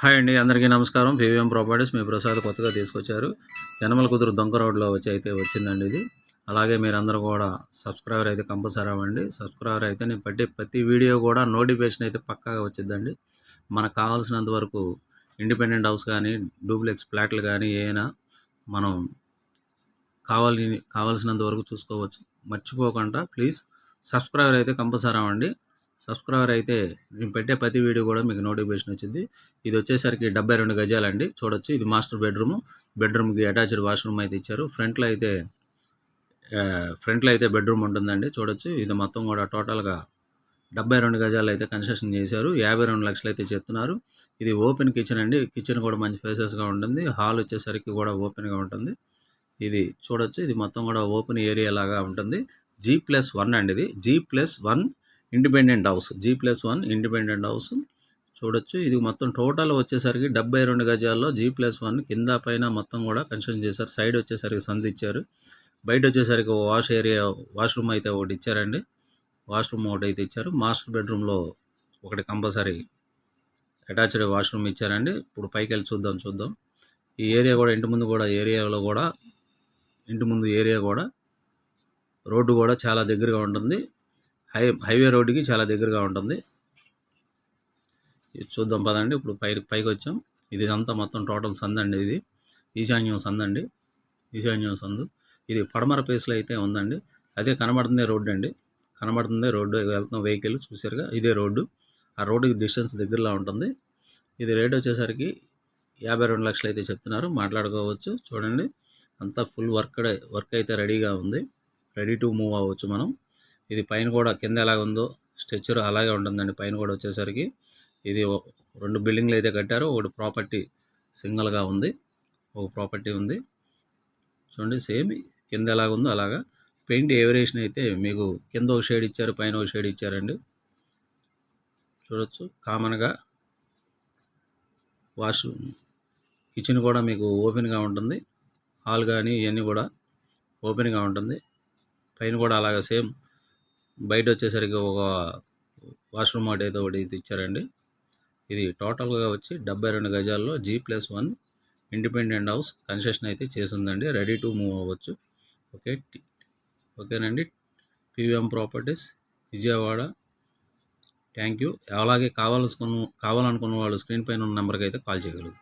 Hi అండి అందరికీ నమస్కారం. పీవీఎం ప్రాపర్టీస్ మీ ప్రసాద్ కొత్తగా తీసుకొచ్చారు. యనమల కుదురు దొంగ రోడ్లో వచ్చి అయితే వచ్చిందండి ఇది. అలాగే మీరందరూ కూడా సబ్స్క్రైబర్ అయితే కంపల్సరీ అవ్వండి. సబ్స్క్రైబర్ అయితే నేను పట్టే ప్రతి వీడియో కూడా నోటిఫికేషన్ అయితే పక్కాగా వచ్చిందండి. మనకు కావాల్సినంత వరకు ఇండిపెండెంట్ హౌస్ కానీ డూప్లెక్స్ ఫ్లాట్లు కానీ ఏమైనా మనం కావాలి కావాల్సినంత వరకు చూసుకోవచ్చు. మర్చిపోకుండా ప్లీజ్ సబ్స్క్రైబర్ అయితే కంపల్సరీ అవ్వండి. సబ్స్క్రైబర్ అయితే నేను పెట్టే ప్రతి వీడియో కూడా మీకు నోటిఫికేషన్ వచ్చింది. ఇది వచ్చేసరికి డెబ్బై రెండు గజాలండి. చూడొచ్చు ఇది మాస్టర్ బెడ్రూమ్. బెడ్రూమ్కి అటాచ్డ్ వాష్రూమ్ అయితే ఇచ్చారు. ఫ్రంట్లో అయితే ఫ్రంట్లో అయితే బెడ్రూమ్ ఉంటుందండి. చూడొచ్చు ఇది మొత్తం కూడా టోటల్గా డెబ్బై రెండు గజాలు అయితే కన్స్ట్రక్షన్ చేశారు. యాభై రెండు లక్షలు అయితే చెప్తున్నారు. ఇది ఓపెన్ కిచెన్ అండి. కిచెన్ కూడా మంచి స్పేసెస్గా ఉంటుంది. హాల్ వచ్చేసరికి కూడా ఓపెన్గా ఉంటుంది. ఇది చూడొచ్చు ఇది మొత్తం కూడా ఓపెన్ ఏరియా లాగా ఉంటుంది. జీ ప్లస్ వన్ అండి ఇది. G plus one independent house G plus one independent house. చూడొచ్చు. ఇది మొత్తం టోటల్ వచ్చేసరికి డెబ్బై రెండు గజాల్లో జీ ప్లస్ వన్ కింద పైన మొత్తం కూడా కన్స్ట్రక్షన్ చేశారు. సైడ్ వచ్చేసరికి సందు ఇచ్చారు. బయట వచ్చేసరికి వాష్ ఏరియా వాష్రూమ్ అయితే ఒకటి ఇచ్చారండి. వాష్రూమ్ ఒకటి అయితే ఇచ్చారు. మాస్టర్ బెడ్రూమ్లో ఒకటి కంపల్సరీ అటాచ్డ్ వాష్రూమ్ ఇచ్చారండి. ఇప్పుడు పైకి వెళ్ళి చూద్దాం చూద్దాం. ఈ ఏరియా కూడా ఇంటి ముందు కూడా ఏరియాలో కూడా ఇంటి ముందు ఏరియా కూడా రోడ్డు కూడా చాలా దగ్గరగా ఉంటుంది. హై హైవే రోడ్డుకి చాలా దగ్గరగా ఉంటుంది. ఇది చూద్దాం పదండి. ఇప్పుడు పై పైకి వచ్చాం ఇది అంతా మొత్తం టోటల్ సందండి అండి ఇది. ఈశాన్యం సందండి అండి. ఈశాన్యం సందు. ఇది పడమర ప్లేస్లో అయితే ఉందండి. అదే కనబడుతుందే రోడ్డు అండి. కనబడుతుందే రోడ్డు. వెళ్తున్న వెహికల్ చూసారుగా ఇదే రోడ్డు. ఆ రోడ్డుకి డిస్టెన్స్ దగ్గరలో ఉంటుంది. ఇది రేట్ వచ్చేసరికి యాభై రెండు లక్షలు అయితే చెప్తున్నారు. మాట్లాడుకోవచ్చు. చూడండి. అంతా ఫుల్ వర్క్ వర్క్ అయితే రెడీగా ఉంది. రెడీ టు మూవ్ అవ్వచ్చు మనం. ఇది పైన కూడా కింద ఎలాగ ఉందో స్ట్రక్చర్ అలాగే ఉంటుందండి. పైన కూడా వచ్చేసరికి ఇది రెండు బిల్డింగ్లు అయితే కట్టారు. ఒకటి ప్రాపర్టీ సింగిల్గా ఉంది. ఒక ప్రాపర్టీ ఉంది. చూడండి సేమ్ కింద ఎలాగ ఉందో అలాగా. పెయింట్ ఏవరేషన్ అయితే మీకు కింద ఒక షేడ్ ఇచ్చారు పైన ఒక షేడ్ ఇచ్చారండి. చూడొచ్చు. కామన్గా వాష్ కిచెన్ కూడా మీకు ఓపెన్గా ఉంటుంది. హాల్ కానీ ఇవన్నీ కూడా ఓపెన్గా ఉంటుంది. పైన కూడా అలాగే సేమ్ బయట వచ్చేసరికి ఒక వాష్రూమ్ ఒకటి అయితే ఒకటి ఇది ఇచ్చారండి ఇది టోటల్గా వచ్చి డెబ్బై రెండు గజాల్లో G plus one independent house construction అయితే చేసిందండి రెడీ టు మూవ్ అవ్వచ్చు. ఓకే ఓకేనండి. PVM properties Vijayawada. Thank you. అలాగే కావాలనుకున్న కావాలనుకున్న వాళ్ళు స్క్రీన్ పైన ఉన్న నెంబర్కి అయితే కాల్ చేయగలరు